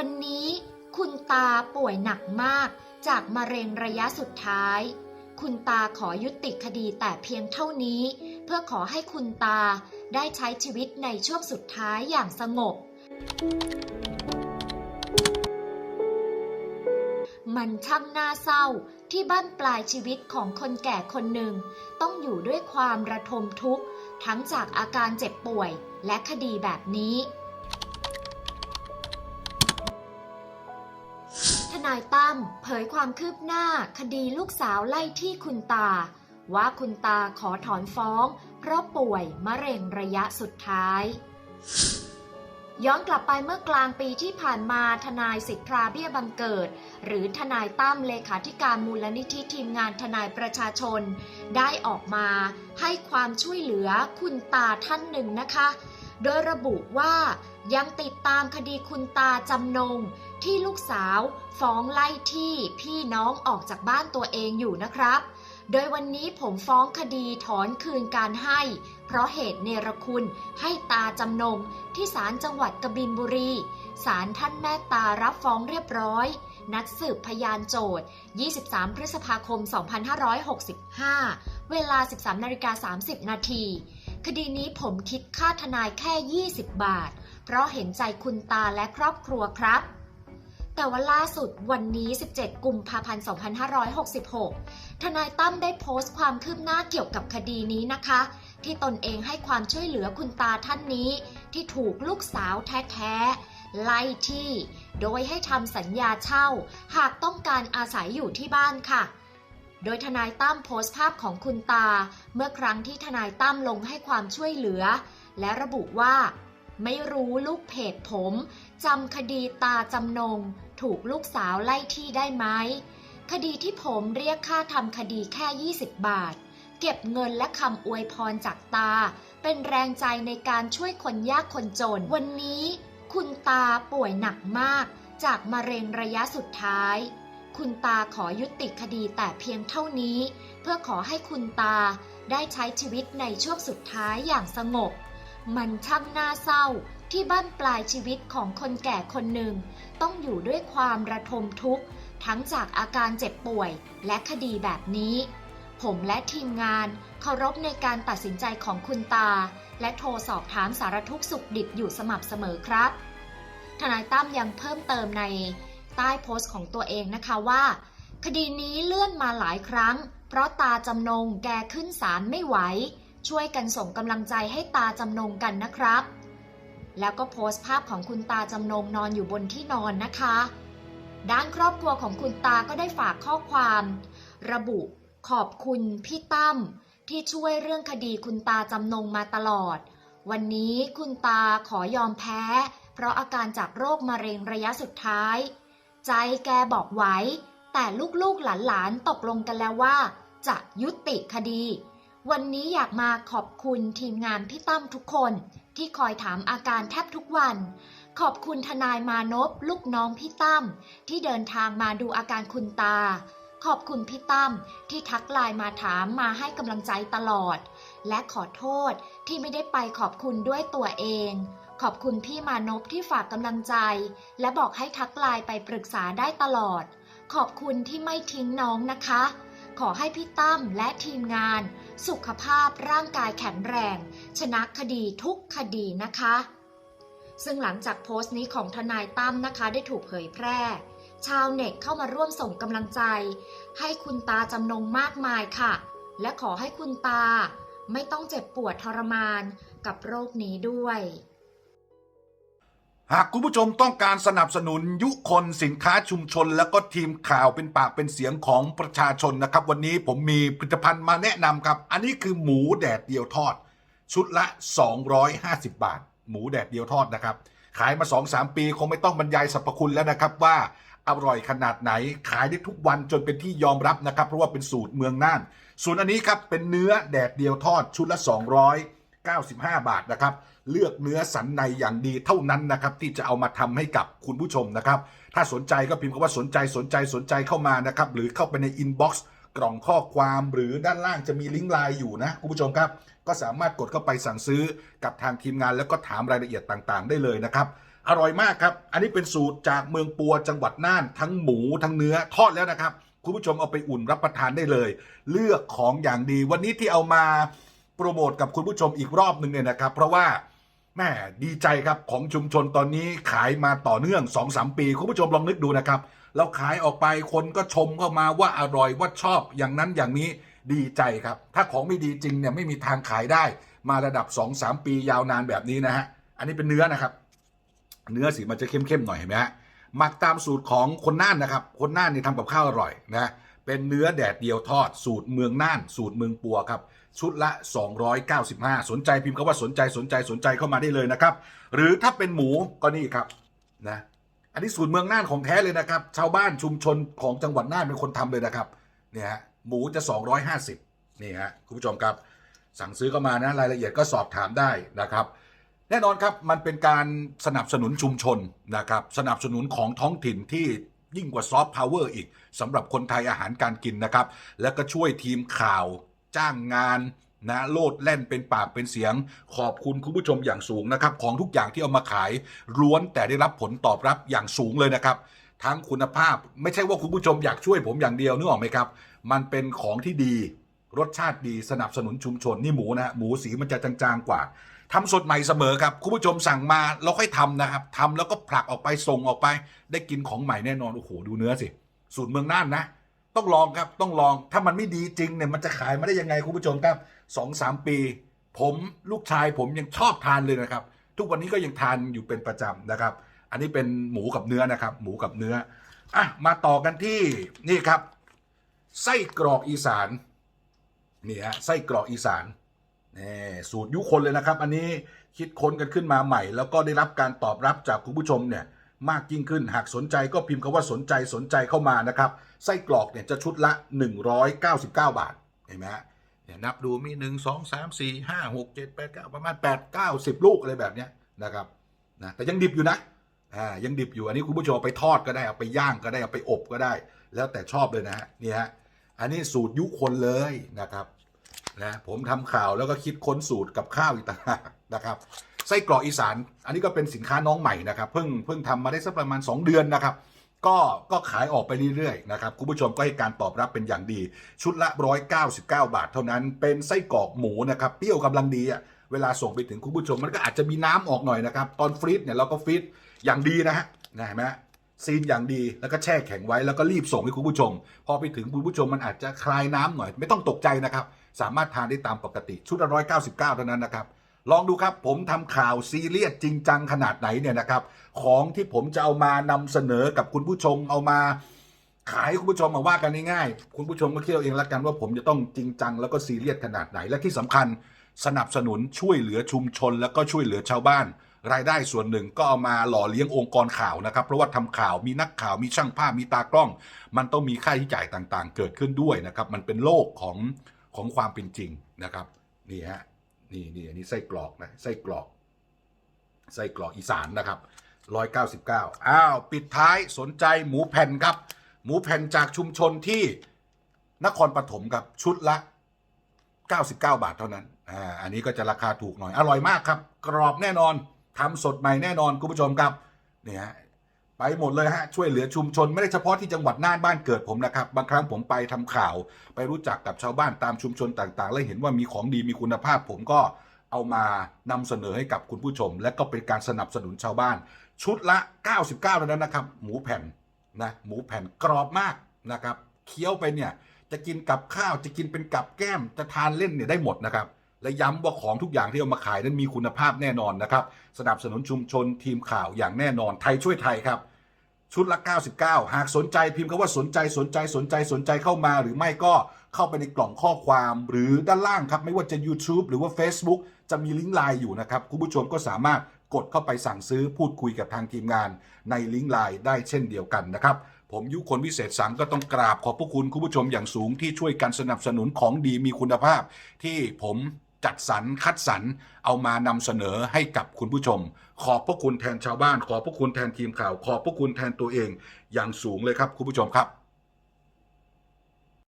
วันนี้คุณตาป่วยหนักมากจากมะเร็งระยะสุดท้าย คุณตาขอยุติคดีแต่เพียงเท่านี้ เพื่อขอให้คุณตาได้ใช้ชีวิตในช่วงสุดท้ายอย่างสงบ มันช่างน่าเศร้าที่บ้านปลายชีวิตของคนแก่คนหนึ่ง ต้องอยู่ด้วยความระทมทุกข์ ทั้งจากอาการเจ็บป่วยและคดีแบบนี้ นายตั้มเผยความคืบหน้า คดีลูกสาวไล่ที่คุณตา ว่าคุณตาขอถอนฟ้อง เพราะป่วยมะเร็งระยะสุดท้าย ย้อนกลับไปเมื่อกลางปีที่ผ่านมาทนายสิทธาเบี้ยบังเกิด หรือทนายตั้มเลขาธิการมูลนิธิทีมงานทนายประชาชน ได้ออกมาให้ความช่วยเหลือคุณตาท่านหนึ่งนะคะ โดยระบุว่ายังติดตามคดีคุณตาจำนง ที่ลูกสาวฟ้องไล่ที่พี่น้องออกจากบ้านตัวเองอยู่นะครับ โดยวันนี้ผมฟ้องคดีถอนคืนการให้ เพราะเหตุเนรคุณให้ตาจำนงที่ศาลจังหวัดกบินบุรี ศาลท่านแม่ตารับฟ้องเรียบร้อย นัดสืบพยานโจทย์ 23 พฤษภาคม 2565 เวลา 13นาฬิกา30 นาทีคดีนี้ผมคิดค่าทนายแค่ 20 บาท เพราะเห็นใจคุณตาและครอบครัวครับ แต่ว่าล่าสุดวันนี้ 17 กุมภาพันธ์ 2566 ทนายตั้มได้โพสต์ความคืบหน้าเกี่ยวกับคดีนี้นะคะ ที่ตนเองให้ความช่วยเหลือคุณตาท่านนี้ ที่ถูกลูกสาวแท้ๆ ไล่ที่ โดยให้ทำสัญญาเช่า หากต้องการอาศัยอยู่ที่บ้านค่ะโดยทนายตั้มโพสต์ภาพของคุณตา เมื่อครั้งที่ทนายตั้มลงให้ความช่วยเหลือ และระบุว่า ไม่รู้ลูกเพจผมจำคดีตาจำนง ถูกลูกสาวไล่ที่ได้ไหม คดีที่ผมเรียกค่าทำคดีแค่ 20 บาท เก็บเงินและคำอวยพรจากตา เป็นแรงใจในการช่วยคนยากคนจน วันนี้ คุณตาป่วยหนักมาก จากมะเร็งระยะสุดท้าย คุณตาขอยุติคดีแต่เพียงเท่านี้ เพื่อขอให้คุณตาได้ใช้ชีวิตในช่วงสุดท้ายอย่างสงบ มันช่างน่าเศร้า ที่บ้านปลายชีวิตของคนแก่คนหนึ่ง ต้องอยู่ด้วยความระทมทุกข์ ทั้งจากอาการเจ็บป่วยและคดีแบบนี้ ผมและทีมงานเคารพในการตัดสินใจของคุณตา และโทรสอบถามสารทุกข์สุขดิบอยู่สม่ำเสมอครับ ทนายตั้มยังเพิ่มเติมในใต้โพสต์ของตัวเองนะคะว่า คดีนี้เลื่อนมาหลายครั้ง เพราะตาจำนงแกขึ้นศาลไม่ไหว ช่วยกันส่งกำลังใจให้ตาจำนงกันนะครับ แล้วก็โพสต์ภาพของคุณตาจำนงนอนอยู่บนที่นอนนะคะ ด้านครอบครัวของคุณตาก็ได้ฝากข้อความ ระบุขอบคุณพี่ตั้มที่ช่วยเรื่องคดีคุณตาจำนงมาตลอด วันนี้คุณตาขอยอมแพ้ เพราะอาการจากโรคมะเร็งระยะสุดท้าย ใจแกบอกไหวแต่ลูกๆหลานๆตกลงกันแล้วว่า จะยุติคดี วันนี้อยากมาขอบคุณทีมงานพี่ตั้มทุกคนที่คอยถามอาการแทบทุกวัน ขอบคุณทนายมานพลูกน้องพี่ตั้มที่เดินทางมาดูอาการคุณตา ขอบคุณพี่ตั้มที่ทักไลน์มาถามมาให้กำลังใจตลอด และขอโทษที่ไม่ได้ไปขอบคุณด้วยตัวเอง ขอบคุณพี่มานพที่ฝากกำลังใจ และบอกให้ทักไลน์ไปปรึกษาได้ตลอด ขอบคุณที่ไม่ทิ้งน้องนะคะ ขอให้พี่ตั้มและทีมงาน สุขภาพร่างกายแข็งแรง ชนะคดีทุกคดีนะคะ ซึ่งหลังจากโพสต์นี้ของทนายตั้มนะคะได้ถูกเผยแพร่ ชาวเน็ตเข้ามาร่วมส่งกำลังใจ ให้คุณตาจำนงมากมายค่ะ และขอให้คุณตา ไม่ต้องเจ็บปวดทรมานกับโรคนี้ด้วย หากคุณผู้ชมต้องการสนับสนุนยุคนสินค้าชุมชน แล้วก็ทีมข่าวเป็นปากเป็นเสียงของประชาชนนะครับ วันนี้ผมมีผลิตภัณฑ์มาแนะนำครับ อันนี้คือหมูแดดเดียวทอด ชุดละ 250 บาท หมูแดดเดียวทอดนะครับ ขายมา 2-3 ปีคงไม่ต้องบรรยายสรรพคุณแล้วนะครับว่าอร่อยขนาดไหน ขายได้ทุกวันจนเป็นที่ยอมรับนะครับ เพราะว่าเป็นสูตรเมืองน่านส่วนอันนี้ครับเป็นเนื้อแดดเดียวทอดชุดละ 295 บาทนะครับ เลือกเนื้อสันในอย่างดีเท่านั้นนะครับ ที่จะเอามาทำให้กับคุณผู้ชมนะครับ ถ้าสนใจก็พิมพ์คำว่าสนใจสนใจสนใจเข้ามานะครับ หรือเข้าไปในอินบ็อกซ์กล่องข้อความหรือด้านล่างจะมีลิงก์ไลน์อยู่นะคุณผู้ชมครับ ก็สามารถกดเข้าไปสั่งซื้อกับทางทีมงาน แล้วก็ถามรายละเอียดต่างๆ ได้เลยนะครับอร่อยมากครับ อันนี้เป็นสูตรจากเมืองปัวจังหวัดน่าน ทั้งหมูทั้งเนื้อทอดแล้วนะครับ คุณผู้ชมเอาไปอุ่นรับประทานได้เลย เลือกของอย่างดี วันนี้ที่เอามาโปรโมทกับคุณผู้ชมอีกรอบหนึ่งเนี่ยนะครับ เพราะว่า แม่ดีใจครับของชุมชนตอนนี้ขายมาต่อเนื่อง2-3ปี คุณผู้ชมลองนึกดูนะครับเราขายออกไปคนก็ชมเข้ามาว่าอร่อยว่าชอบอย่างนั้นอย่างนี้ดีใจครับ ถ้าของไม่ดีจริงเนี่ยไม่มีทางขายได้ มาระดับ2-3ปียาวนานแบบนี้นะฮะ อันนี้เป็นเนื้อนะครับ เนื้อสีมันจะเข้มๆหน่อยเห็นไหมฮะหมักตามสูตรของคนน่านนะครับ คนน่านนี่ทำกับข้าวอร่อยนะ เป็นเนื้อแดดเดียวทอด สูตรเมืองน่าน สูตรเมืองปัวครับ ชุดละ 295 สนใจพิมพ์คำว่าสนใจสนใจสนใจเข้ามาได้เลยนะครับ หรือถ้าเป็นหมูก็นี่ครับนะอันนี้สูตรเมืองน่านของแท้เลยนะครับ ชาวบ้านชุมชนของจังหวัดน่านเป็นคนทำเลยนะครับเนี่ยฮะหมูจะ 250นี่ฮะคุณผู้ชมครับ สั่งซื้อเข้ามานะรายละเอียดก็สอบถามได้นะครับแน่นอนครับมันเป็นการสนับสนุนชุมชนนะครับสนับสนุนของท้องถิ่นที่ ยิ่งกว่าซอฟต์พาวเวอร์อีกสำหรับคนไทยอาหารการกินนะครับ แล้วก็ช่วยทีมข่าวจ้างงานนะโลดแล่นเป็นปากเป็นเสียง ขอบคุณคุณผู้ชมอย่างสูงนะครับ ของทุกอย่างที่เอามาขายล้วนแต่ได้รับผลตอบรับอย่างสูงเลยนะครับ ทั้งคุณภาพไม่ใช่ว่าคุณผู้ชมอยากช่วยผมอย่างเดียวนึกออกไหมครับ มันเป็นของที่ดี รสชาติดีสนับสนุนชุมชนนี่หมูนะฮะหมูสีมันจะจางๆกว่า ทำสดใหม่เสมอครับคุณผู้ชมสั่งมาเราค่อยทำนะครับทำแล้วก็ผลักออกไปส่งออกไป ได้กินของใหม่แน่นอนโอ้โหดูเนื้อสิสูตรเมืองน่านนะ ต้องลองครับต้องลองถ้ามันไม่ดีจริงเนี่ยมันจะขายมาได้ยังไงคุณผู้ชมครับสองสามปี ผมลูกชายผมยังชอบทานเลยนะครับ ทุกวันนี้ก็ยังทานอยู่เป็นประจำนะครับ อันนี้เป็นหมูกับเนื้อนะครับ หมูกับเนื้ออะมาต่อกันที่นี่ครับไส้กรอกอีสานนี่ฮะไส้กรอกอีสาน นี่สูตรยุคนเลยนะครับ อันนี้คิดค้นกันขึ้นมาใหม่ แล้วก็ได้รับการตอบรับจากคุณผู้ชมเนี่ยมากยิ่งขึ้นหากสนใจก็พิมพ์คำว่าสนใจสนใจเข้ามานะครับ ไส้กรอกเนี่ยจะชุดละ 199 บาทเห็นไหมเนี่ยนับดูมี 1 2 3 4 5 6 7 8 9 ประมาณ 8 9 10 ลูกอะไรแบบเนี้ยนะครับนะแต่ยังดิบอยู่นะอ่ายังดิบอยู่อันนี้คุณผู้ชมไปทอดก็ได้เอาไปย่างก็ได้เอาไปอบก็ได้ แล้วแต่ชอบเลยนะฮะนี่ฮะอันนี้สูตรยุคนเลยนะครับ นะผมทำข่าวแล้วก็คิดค้นสูตรกับข้าวอีกต่างหากนะครับไส้กรอกอีสาน อันนี้ก็เป็นสินค้าน้องใหม่นะครับเพิ่งเพิ่งทำมาได้สักประมาณ 2 เดือนนะครับ ก็ก็ขายออกไปเรื่อยๆนะครับคุณผู้ชมก็ให้การตอบรับเป็นอย่างดี ชุดละ 199 บาท เท่านั้นเป็นไส้กรอกหมูนะครับเปรี้ยวกำลังดีอะเวลาส่งไปถึงคุณผู้ชมมันก็อาจจะมีน้ำออกหน่อยนะครับ ตอนฟรีซเนี่ยเราก็ฟรีซอย่างดีนะฮะนะเห็นไหมฮะซีนอย่างดีแล้วก็แช่แข็งไว้แล้วก็รีบส่งให้คุณผู้ชม พอไปถึงคุณผู้ชมมันอาจจะคลายน้ำหน่อย ไม่ต้องตกใจนะครับ สามารถทานได้ตามปกติชุดละร้อยเก้าสิบเก้าเท่านั้นนะครับลองดูครับผมทำข่าวซีเรียสจริงจังขนาดไหนเนี่ยนะครับ ของที่ผมจะเอามานำเสนอกับคุณผู้ชมเอามาขายคุณผู้ชมมาว่ากันง่ายๆคุณผู้ชมก็คิดเอาเองละกันว่าผมจะต้องจริงจังแล้วก็ซีเรียสขนาดไหนและที่สำคัญสนับสนุนช่วยเหลือชุมชน แล้วก็ช่วยเหลือชาวบ้าน รายได้ส่วนหนึ่งก็เอามาหล่อเลี้ยงองค์กรข่าวนะครับ เพราะว่าทำข่าวมีนักข่าวมีช่างภาพมีตากล้อง มันต้องมีค่าใช้จ่ายต่างๆ เกิดขึ้นด้วยนะครับ มันเป็นโลกของ ของความเป็นจริงนะครับนี่ฮะนี่นี่อันนี้ไส้กรอกนะไส้กรอกไส้กรอกอีสานนะครับ199อ้าวปิดท้ายสนใจหมูแผ่นครับ หมูแผ่นจากชุมชนที่นครปฐมครับชุดละ 99 บาทเท่านั้นอ่าอันนี้ก็จะราคาถูกหน่อย อร่อยมากครับ กรอบแน่นอนทำสดใหม่แน่นอนคุณผู้ชมครับเนี่ยฮะ ไปหมดเลยฮะช่วยเหลือชุมชนไม่ได้เฉพาะที่จังหวัดน่านบ้านเกิดผมนะครับ บางครั้งผมไปทำข่าว ไปรู้จักกับชาวบ้านตามชุมชนต่างๆ แล้วเห็นว่ามีของดีมีคุณภาพ ผมก็เอามานำเสนอให้กับคุณผู้ชม และก็เป็นการสนับสนุนชาวบ้าน ชุดละ 99เท่านั้นนะครับ หมูแผ่นนะหมูแผ่นกรอบมากนะครับเคี้ยวไปเนี่ยจะกินกับข้าวจะกินเป็นกับแก้มจะทานเล่นเนี่ยได้หมดนะครับ และย้ำว่าของทุกอย่างที่เอามาขายนั้นมีคุณภาพแน่นอนนะครับ สนับสนุนชุมชนทีมข่าวอย่างแน่นอนไทยช่วยไทยครับ ชุดละ 99 หากสนใจพิมพ์คำว่าสนใจสนใจสนใจสนใจเข้ามา หรือไม่ก็เข้าไปในกล่องข้อความหรือด้านล่างครับ ไม่ว่าจะ YouTube หรือว่า Facebook จะมีลิงก์ไลน์อยู่นะครับ คุณผู้ชมก็สามารถกดเข้าไปสั่งซื้อพูดคุยกับทางทีมงานในลิงก์ไลน์ได้เช่นเดียวกันนะครับผมยุคนวิเศษสังก็ต้องกราบขอบพระคุณคุณผู้ชมอย่างสูงที่ช่วยกันสนับสนุนของดีมีคุณภาพ ที่ผม จัดสรรคัดสรรเอามานำเสนอให้กับคุณผู้ชม ขอบพระคุณแทนชาวบ้าน ขอบพระคุณแทนทีมข่าว ขอบพระคุณแทนตัวเอง อย่างสูงเลยครับคุณผู้ชมครับ